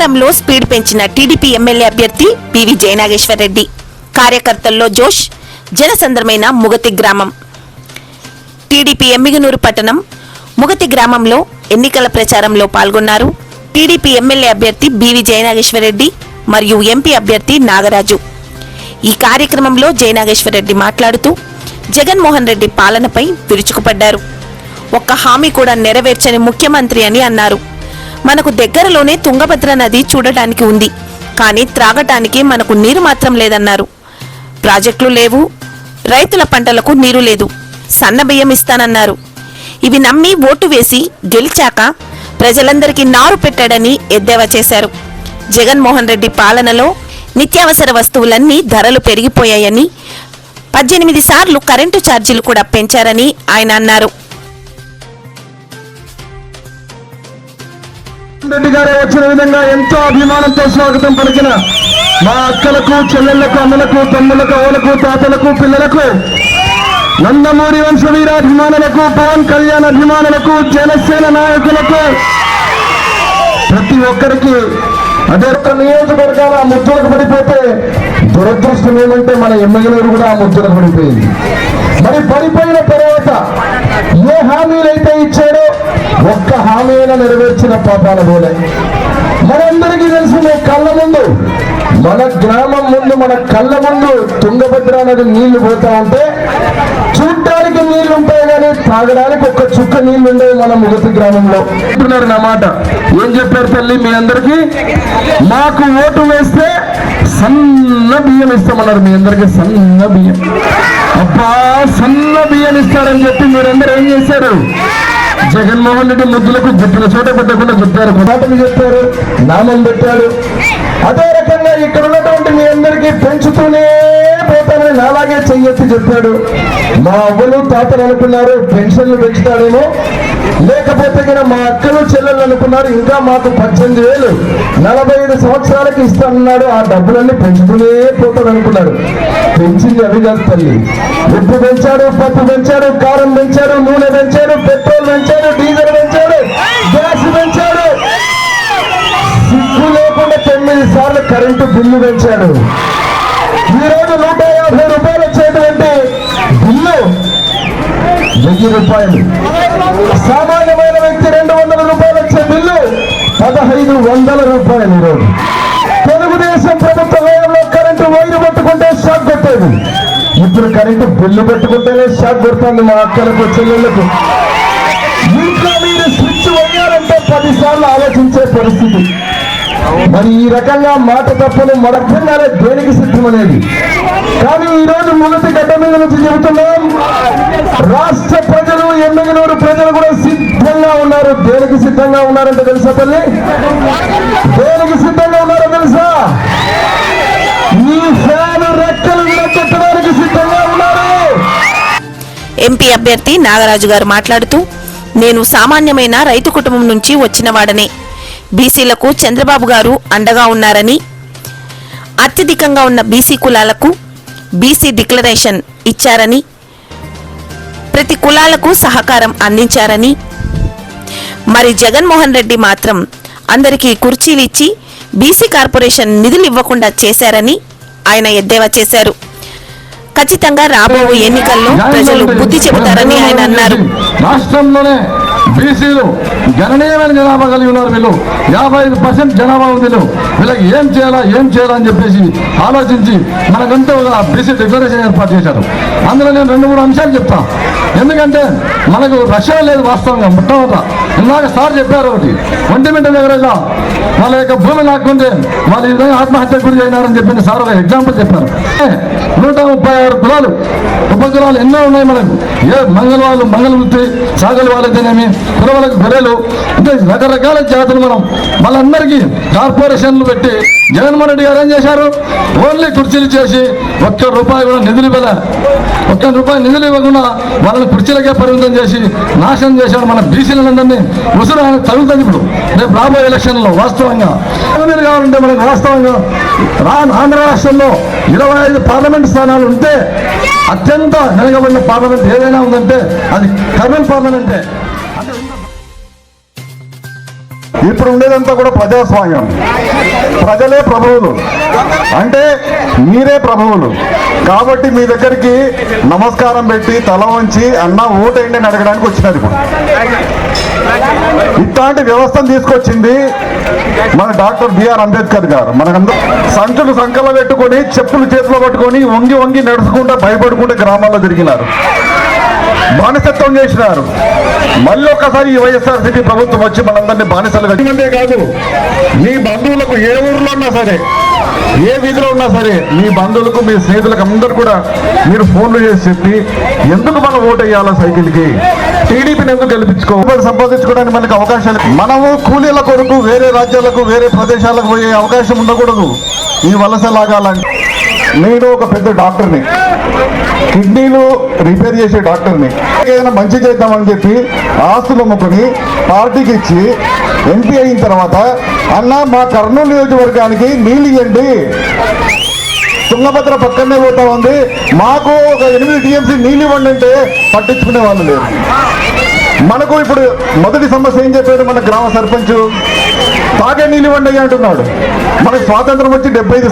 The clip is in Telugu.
ప్రచారంలో స్పీడ్ పెంచిన టీడీపీ ఎమ్మెల్యే అభ్యర్థి పివి జయనాగేశ్వర రెడ్డి. కార్యకర్తల్లో జోష్ జనసంద్రమైన ముగతి గ్రామం. టీడీపీ ఎమ్మిగనూరు పట్టణం ముగతి గ్రామంలో ఎన్నికల ప్రచారంలో పాల్గొన్నారు. టీడీపీ ఎమ్మెల్యే అభ్యర్థి బివి జయనాగేశ్వర్ రెడ్డి మరియు ఎంపీ అభ్యర్థి నాగరాజు. ఈ కార్యక్రమంలో జయనాగేశ్వర్ రెడ్డి మాట్లాడుతూ జగన్మోహన్ రెడ్డి పాలనపై విరుచుకుపడ్డారు. ఒక్క హామీ కూడా నెరవేర్చని ముఖ్యమంత్రి అని అన్నారు. మనకు దగ్గరలోనే తుంగభద్ర నది చూడటానికి ఉంది. కానీ త్రాగటానికి మనకు నీరు మాత్రం లేదన్నారు. ప్రాజెక్టులు లేవు. రైతుల పంటలకు నీరు లేదు. సన్నబియ్యం ఇస్తానన్నారు. ఇవి నమ్మి ఓటు వేసి గెలిచాక ప్రజలందరికీ నారు పెట్టాడని ఎద్దేవా చేశారు. జగన్మోహన్ రెడ్డి పాలనలో నిత్యావసర వస్తువులన్నీ ధరలు పెరిగిపోయాయని పద్దెనిమిది సార్లు కరెంటు ఛార్జీలు కూడా పెంచారని ఆయన అన్నారు. రెడ్డి గారు వచ్చిన విధంగా ఎంతో అభిమానంతో స్వాగతం పలికిన మా అక్కలకు చెల్లెళ్ళకు అన్నలకు తమ్ములకు అవులకు తాతలకు పిల్లలకు నందమూరి వంశ వీరాభిమానులకు పవన్ కళ్యాణ్ అభిమానులకు జనసేన నాయకులకు ప్రతి ఒక్కరికి అదే ఒక నియోజకవర్గాలు ఆ ముద్దులకు పడిపోతే దురదృష్టం ఏమంటే మన ఎమ్మెల్యేలు కూడా ఆ ముద్దులకు పడిపోయింది. మరి పడిపోయిన తర్వాత ఏ హామీలైతే ఇచ్చాడో ఒక్క ఆయన నెరవేర్చిన పాపాల పోలే మనందరికీ తెలుసు మీ కళ్ళ ముందు మన గ్రామం ముందు మన కళ్ళ ముందు తుంగభద్ర నది నీళ్ళు పోతా ఉంటే చూడటానికి నీళ్ళు ఉంటాయి కానీ తాగడానికి ఒక్క చుక్క నీళ్ళు ఉండవు మన ముగతి గ్రామంలో. అంటున్నారు నా మాట. ఏం చెప్పారు తల్లి మీ అందరికీ? మాకు ఓటు వేస్తే సన్న బియ్యం ఇస్తామన్నారు మీ అందరికీ సన్న బియ్యం. అబ్బా సన్న బియ్యం ఇస్తారని చెప్పి మీరందరూ ఏం చేశారు? జగన్మోహన్ రెడ్డి ముద్దులకు గుట్టిన చోట పెట్టకుండా చెప్పారు మాటలు చెప్పారు నామం పెట్టాడు అదే రకంగా ఇక్కడ ఉన్నటువంటి మీ అందరికీ పెంచుతూనే పోతానని నాలాగే చెయ్యొచ్చు చెప్పాడు. మా అవ్వలు తాతలు అనుకున్నారు పెన్షన్లు పెంచుతాడేమో. లేకపోతే కూడా మా అక్కలు చెల్లెలు అనుకున్నారు. ఇంకా మాకు పద్దెనిమిది వేలు నలభై ఐదు సంవత్సరాలకి ఇస్తానన్నాడు. ఆ డబ్బులన్నీ పెంచుతూనే పోతాడు అనుకున్నాడు పెంచింది అవి కాదు తల్లి. ఉప్పు పెంచాడు పప్పు పెంచాడు కారం పెంచాడు నూనె పెంచాడు పెట్రోల్ పెంచాడు డీజిల్ పెంచాడు గ్యాస్ పెంచాడు. సిగ్గు లేకుండా తొమ్మిది సార్లు కరెంటు బిల్లు పెంచాడు. ఈరోజు నూట వెయ్యి రూపాయలు. సామాన్యమైన వ్యక్తి రెండు వందల రూపాయలు వచ్చే బిల్లు పదహైదు వందల రూపాయలు ఈరోజు. తెలుగుదేశం ప్రభుత్వ హయాంలో కరెంటు వైరు పట్టుకుంటే షాక్ కొట్టేది. ఇప్పుడు కరెంటు బిల్లు పెట్టుకుంటేనే షాక్ కొడుతుంది మా అక్కలకు చెల్లెళ్ళకు ఇంట్లో మీరు స్విచ్ వేయాలంటే పదిసార్లు ఆలోచించే పరిస్థితి. మరి ఈ రకంగా మాట తప్పని మరొక్కగానే దేనికి సిద్ధం అనేది కానీ ఈ రోజు మొదటి గడ్డ మీద నుంచి చెబుతున్నాం రాష్ట్ర ప్రజలు ఎమ్మెగనూరు ప్రజలు కూడా సిద్ధంగా ఉన్నారు. దేనికి సిద్ధంగా ఉన్నారంటే తెలుసా తల్లి? దేనికి సిద్ధంగా ఉన్నారో తెలుసా? ఎంపీ అభ్యర్థి నాగరాజు గారు మాట్లాడుతూ నేను సామాన్యమైన రైతు కుటుంబం నుంచి వచ్చినవాడనే బీసీలకు చంద్రబాబు గారు అండగా ఉన్నారని అత్యధికంగా ఉన్న బీసీ కులాలకు బీసీ డిక్లరేషన్ ఇచ్చారని ప్రతి కులాలకు సహకారం అందించారని. మరి జగన్మోహన్ రెడ్డి మాత్రం అందరికీ కుర్చీలు ఇచ్చి బీసీ కార్పొరేషన్ నిధులు ఇవ్వకుండా చేశారని ఆయన ఎద్దేవా చేశారు. ఖచ్చితంగా రాబో ఎన్నికల్లో ప్రజలు బుద్ధి చెబుతారని ఆయన అన్నారు. రాష్ట్రంలోనే బీసీలు గణనీయమైన జనాభా కలిగి ఉన్నారు వీళ్ళు. యాభై ఐదు పర్సెంట్ జనాభా ఉంది వీళ్ళు. వీళ్ళకి ఏం చేయాలా ఏం చేయాలా అని చెప్పేసి ఆలోచించి మనకంటూ ఒక బీసీ డిక్లరేషన్ ఏర్పాటు చేశారు. అందులో నేను రెండు మూడు అంశాలు చెప్తాను ఎందుకంటే మనకు రక్షణ లేదు వాస్తవంగా మొట్టమొదట. ఇందాక సార్ చెప్పారు ఒకటి. ఒంటిమింట దగ్గర వాళ్ళ యొక్క భూమి లాక్కుంటే వాళ్ళు ఈ విధంగా ఆత్మహత్య గురి అయినారని చెప్పిన సార్ ఒక ఎగ్జాంపుల్ చెప్పారు. నూట ముప్పై ఆరు కులాలు ఉపకులాలు ఎన్నో ఉన్నాయి మనకు. ఏ మంగళ వాళ్ళు మంగళ వృత్తి సాగల వాళ్ళైతేనేమి కులవాళ్ళకు గొర్రెలు అంటే రకరకాల జాతులు మనం వాళ్ళందరికీ కార్పొరేషన్లు పెట్టి జగన్మోహన్ రెడ్డి గారు ఏం చేశారు? ఓన్లీ కుర్చీలు చేసి ఒక్క రూపాయి కూడా నిధులు ఇవ్వలే. ఒక్క రూపాయి నిధులు ఇవ్వకుండా వాళ్ళని కుర్చీలకే పరిమితం చేసి నాశనం చేశాడు మన బీసీలందరినీ. ఉసురు ఆయన తగులుతుంది ఇప్పుడు. రేపు రాబోయే ఎలక్షన్లో వాస్తవంగా. మీరు కావాలంటే మనకు వాస్తవంగా రా ఆంధ్ర రాష్ట్రంలో ఇరవై ఐదు పార్లమెంట్ స్థానాలు ఉంటే అత్యంత వెనకబడిన పార్లమెంట్ ఏదైనా ఉందంటే అది కర్నూలు పార్లమెంటే. అంటే ఇప్పుడు ఉండేదంతా కూడా ప్రజాస్వామ్యం. ప్రజలే ప్రభువులు. అంటే మీరే ప్రభువులు. కాబట్టి మీ దగ్గరికి నమస్కారం పెట్టి తల వంచి అన్న ఓటేయండి అని అడగడానికి వచ్చినారు ఇప్పుడు. ఇట్లాంటి వ్యవస్థను తీసుకొచ్చింది మన డాక్టర్ బిఆర్ అంబేద్కర్ గారు. మనకందరూ సంచులు సంకల పెట్టుకొని చెప్పులు చేతిలో పట్టుకొని వంగి వంగి నడుచుకుంటూ భయపడుకుంటూ గ్రామాల్లో తిరిగినారు. బానిసత్వం చేసినారు. మళ్ళీ ఒక్కసారి ఈ వైఎస్ఆర్సీపీ ప్రభుత్వం వచ్చి మనందరినీ బానిసలు మందే కాదు మీ బంధువులకు ఏ ఊర్లో ఉన్నా సరే ఏ వీధిలో ఉన్నా సరే మీ బంధువులకు మీ స్నేహితులకు అందరు కూడా మీరు ఫోన్లు చేసి చెప్పి ఎందుకు మనం ఓటు వేయాలా సైకిల్కి? టీడీపీని ఎందుకు గెలిపించుకో సంపాదించుకోవడానికి మనకి అవకాశాలు మనము కూలీల కొరకు వేరే రాజ్యాలకు వేరే ప్రదేశాలకు పోయే అవకాశం ఉండకూడదు. ఈ వలస లాగాలని నేను ఒక పెద్ద డాక్టర్ని. కిడ్నీలు రిపేర్ చేసే డాక్టర్ని ఏదైనా మంచి చేద్దామని చెప్పి ఆస్తులు అమ్ముకుని పార్టీకి ఇచ్చి ఎంపీ అయిన తర్వాత అన్న మా కర్నూలు నియోజకవర్గానికి నీళ్ళు ఇవ్వండి. తుంగభద్ర పక్కనే పోతా ఉంది. మాకు ఒక ఎనిమిది టీఎంసీ నీళ్ళు ఇవ్వండి అంటే పట్టించుకునే వాళ్ళు లేరు. మనకు ఇప్పుడు మొదటి సమస్య ఏం చెప్పాడు మన గ్రామ సర్పంచ్? తాగే నీళ్ళు ఇవ్వండి అంటున్నాడు. మనకు స్వాతంత్రం వచ్చి డెబ్బై ఐదు